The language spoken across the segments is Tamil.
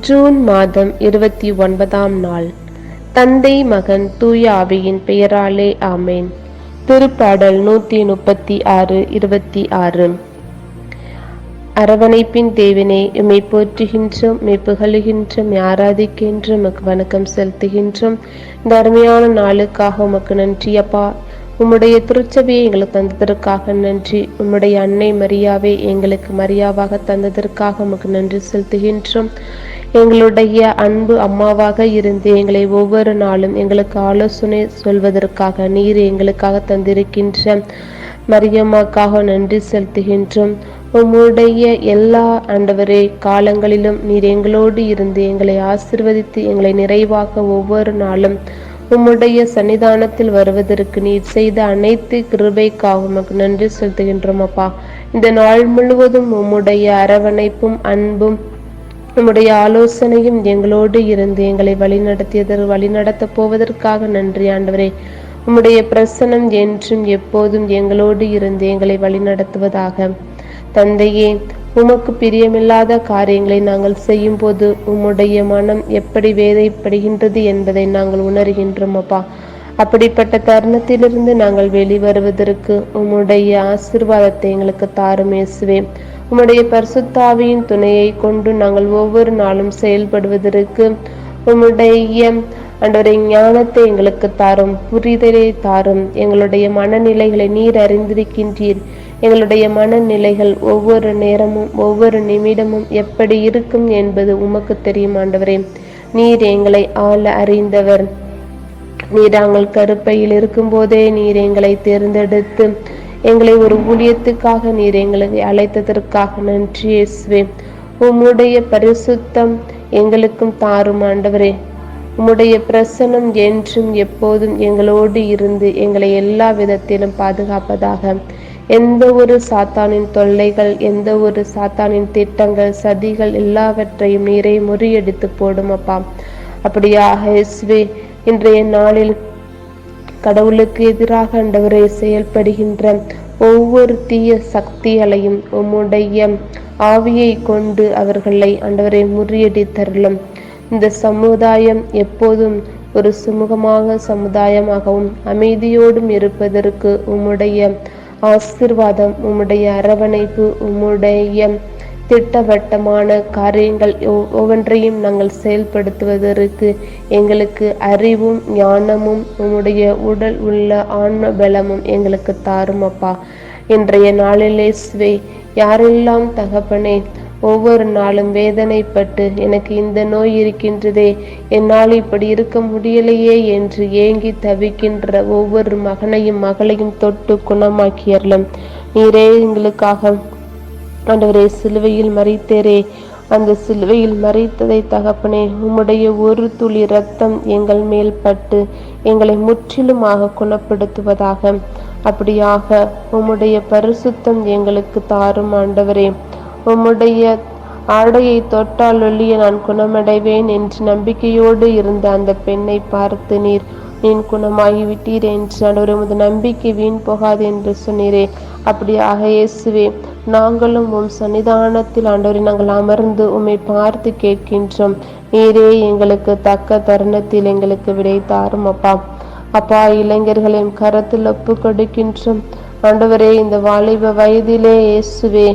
ஜூன் மாதம் இருபத்தி ஒன்பதாம் நாள். தந்தை மகன் தூய ஆவியின் பெயராலே ஆமேன். திருப்பாடல் நூற்றி முப்பத்தி ஆறு இருபத்தி ஆறு. அரவணைப்பின் தேவனே உம்மை போற்றுகின்றோம் உம்மை புகழுகின்றோம் உம்மை ஆராதிக்கின்றோம் உமக்கு வணக்கம் செலுத்துகின்றோம். தர்மையான நாளுக்காக உமக்கு நன்றி அப்பா. உம்முடைய திருச்சபையை எங்களுக்கு தந்ததற்காக நன்றி. உம்முடைய அன்னை மரியாவை எங்களுக்கு மரியாவாக தந்ததற்காக உமக்கு நன்றி செலுத்துகின்றோம். எங்களுடைய அன்பு அம்மாவாக இருந்து எங்களை ஒவ்வொரு நாளும் எங்களுக்கு ஆலோசனை சொல்வதற்காக நீர் எங்களுக்காக தந்திருக்கின்ற மரியம்மாக்காக நன்றி செலுத்துகின்றோம். உம்முடைய எல்லா ஆண்டவரே காலங்களிலும் நீர் எங்களோடு இருந்து எங்களை ஆசிர்வதித்து எங்களை நிறைவாக ஒவ்வொரு நாளும் உம்முடைய சன்னிதானத்தில் வருவதற்கு நீர் செய்த அனைத்து கிருபைக்காக உமக்கு நன்றி செலுத்துகின்றோம் அப்பா. இந்த நாள் முழுவதும் உம்முடைய அரவணைப்பும் அன்பும் உம்முடைய ஆலோசனையும் எங்களோடு இருந்து எங்களை வழிநடத்தியதற்கு வழிநடத்தப் போவதற்காக நன்றி ஆண்டவரே. உம்முடைய பிரசனம் என்றும் எப்போதும் எங்களோடு இருந்து எங்களை வழிநடத்துவதாக. தந்தையே உமக்கு பிரியமில்லாத காரியங்களை நாங்கள் செய்யும்போது உம்முடைய மனம் எப்படி வேதைப்படுகின்றது என்பதை நாங்கள் உணர்கின்றோம் அப்பா. அப்படிப்பட்ட தருணத்திலிருந்து நாங்கள் வெளிவருவதற்கு உம்முடைய ஆசிர்வாதத்தை எங்களுக்கு தாரும் இயேசுவே. உம்முடைய பரிசுத்தாவியின் துணையை கொண்டு நாங்கள் ஒவ்வொரு நாளும் செயல்படுவதற்கு உம்முடைய அன்றரை ஞானத்தை எங்களுக்கு தாரும் புரிதலை தாரும். எங்களுடைய மனநிலைகளை நீர் அறிந்திருக்கின்றீர். எங்களுடைய மனநிலைகள் ஒவ்வொரு நேரமும் ஒவ்வொரு நிமிடமும் எப்படி இருக்கும் என்பது உமக்கு தெரியும் ஆண்டவரே. நீர் எங்களை ஆள அறிந்தவர். நீர் நாங்கள் கருப்பையில் இருக்கும்போதே நீர் எங்களை தேர்ந்தெடுத்து எங்களை ஒரு ஊழியத்துக்காக நீர் எங்களை அழைத்ததற்காக நன்றி இயேசுவே. உம்முடைய பரிசுத்தம் எங்களுக்கும் தாரும் ஆண்டவரே. உம்முடைய பிரசனம் என்றும் எப்போதும் எங்களோடு இருந்து எங்களை எல்லா விதத்திலும் பாதுகாப்பதாக. எந்த ஒரு சாத்தானின் தொல்லைகள் எந்த ஒரு சாத்தானின் திட்டங்கள் சதிகள் எல்லாவற்றையும் நீரை முறியடித்து போடும் அப்பா. அப்படியாக இயேசுவே இன்றைய நாளில் கடவுளுக்கு எதிராக ஆண்டவரை செயல்படுகின்ற ஒவ்வொரு தீய சக்திகளையும் உம்முடைய ஆவியை கொண்டு அவர்களை ஆண்டவரை முறியடித்தருளும். இந்த சமுதாயம் எப்போதும் ஒரு சுமூகமாக சமுதாயமாகவும் அமைதியோடும் இருப்பதற்கு உம்முடைய ஆசிர்வாதம் உம்முடைய அரவணைப்பு உம்முடைய திட்டவட்டமான காரியங்கள் ஒவ்வொன்றையும் நாங்கள் செயல்படுத்துவதற்கு எங்களுக்கு அறிவும் ஞானமும் உம்முடைய உடல் உள்ள ஆன்ம பலமும் எங்களுக்கு தாரும் அப்பா இன்றைய நாளிலே ஸ்வே யாரெல்லாம் தகப்பனே ஒவ்வொரு நாளும் வேதனைப்பட்டு எனக்கு இந்த நோய் இருக்கின்றதே என்னால் இப்படி இருக்க முடியலையே என்று ஏங்கி தவிக்கின்ற ஒவ்வொரு மகனையும் மகளையும் தொட்டு குணமாக்கியறலும் நீரே எங்களுக்காக ஆண்டவரே சிலுவையில் மறித்தேரே அந்த சிலுவையில் மறைத்ததை தகப்பனே உம்முடைய ஒரு துளி ரத்தம் எங்கள் மேல் பட்டு எங்களை முற்றிலுமாக குணப்படுத்துவதாக. அப்படியாக உம்முடைய பரிசுத்தம் எங்களுக்கு தாரும் ஆண்டவரே. உம்முடைய ஆடையை தொட்டால் ஒழிய நான் குணமடைவேன் என்று நம்பிக்கையோடு இருந்த அந்த பெண்ணை பார்த்து நீர் நீன் குணமாகிவிட்டீர் என்று ஆண்டவர் உமது நம்பிக்கை வீண் போகாது என்று சொன்னீரே. அப்படியாக இயேசுவே நாங்களும் உம் சன்னிதானத்தில் ஆண்டவரை நாங்கள் அமர்ந்து உம்மை பார்த்து கேட்கின்றோம். நீரே எங்களுக்கு தக்க தருணத்தில் எங்களுக்கு விடை தாரும் அப்பா. அப்பா இளைஞர்களையும் கரத்தில் ஒப்பு கொடுக்கின்றோம். ஆண்டவரே இந்த வாலிப வயதிலே இயேசுவே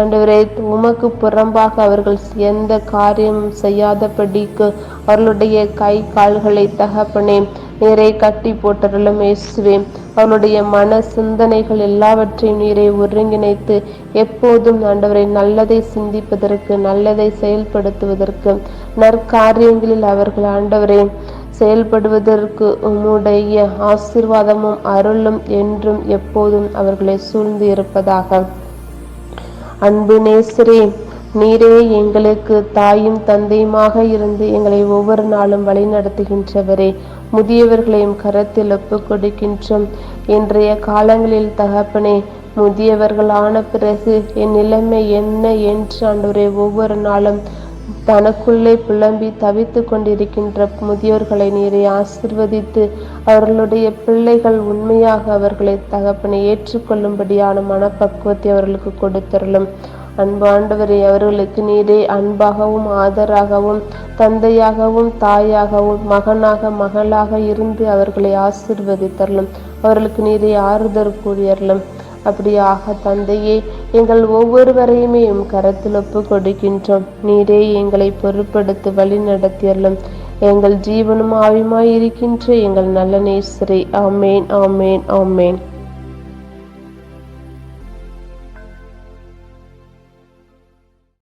ஆண்டவரே உமக்கு புறம்பாக அவர்கள் எந்த காரியமும் செய்யாதபடிக்கு அவர்களுடைய கை கால்களை தகப்பனே நீரை கட்டி போட்டருளும் இயேசுவே. அவளுடைய மன சிந்தனைகள் எல்லாவற்றையும் நீரை ஒருங்கிணைத்து எப்போதும் ஆண்டவரை நல்லதை சிந்திப்பதற்கு நல்லதை செயல்படுத்துவதற்கு நற்காரியங்களில் அவர்கள் ஆண்டவரை செயல்படுவதற்கு உம்முடைய ஆசிர்வாதமும் அருளும் என்றும் எப்போதும் அவர்களை சூழ்ந்து இருப்பதாக. அன்பு நேசரே நீரே எங்களுக்கு தாயும் தந்தையுமாக இருந்து எங்களை ஒவ்வொரு நாளும் வழிநடத்துகின்றவரே. முதியவர்களையும் கரத்தில் ஒப்புக் கொடுக்கின்றோம் இன்றைய காலங்களில் தகப்பனே ஆன பிறகு என் நிலைமை என்ன என்று ஆண்டவரே ஒவ்வொரு நாளும் தனக்குள்ளே புலம்பி தவித்து கொண்டிருக்கின்ற முதியோர்களை நீரை ஆசிர்வதித்து அவர்களுடைய பிள்ளைகள் உண்மையாக அவர்களை தகப்பனை ஏற்றுக்கொள்ளும்படியான மனப்பக்குவத்தை அவர்களுக்கு கொடுத்தருளும். அன்பாண்டவரை அவர்களுக்கு நீரே அன்பாகவும் ஆதராகவும் தந்தையாகவும் தாயாகவும் மகனாக மகளாக இருந்து அவர்களை ஆசிர்வதித்தரலும் அவர்களுக்கு நீரே ஆறுதல் கூறியறலும் அப்படியாக தந்தையே எங்கள் ஒவ்வொருவரையுமே எம் கரத்தில் ஒப்பு கொடுக்கின்றோம். நீரே எங்களை பொருட்படுத்த வழி நடத்தியறலும் எங்கள் ஜீவனும் ஆவியுமாய் இருக்கின்ற எங்கள் நல்ல நேசரே. ஆமேன் ஆமேன் ஆமேன்.